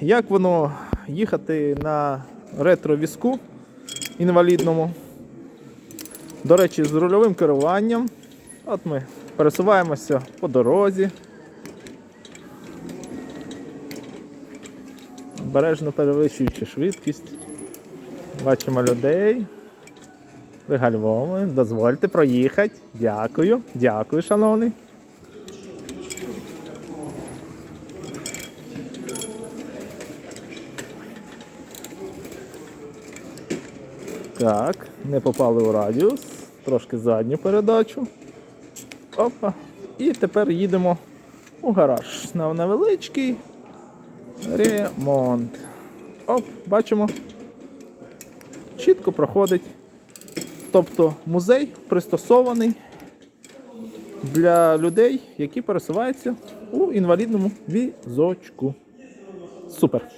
Як воно їхати на ретро-візку інвалідному? До речі, з рульовим керуванням. От ми пересуваємося по дорозі. Обережно перевищуючи швидкість. Бачимо людей. Вигальмовуємо. Дозвольте проїхати. Дякую. Дякую, шановний. Так, не попали у радіус. Трошки задню передачу. Опа. І тепер їдемо у гараж. На невеличкий ремонт. Оп, бачимо. Чітко проходить. Тобто музей пристосований для людей, які пересуваються у інвалідному візочку. Супер.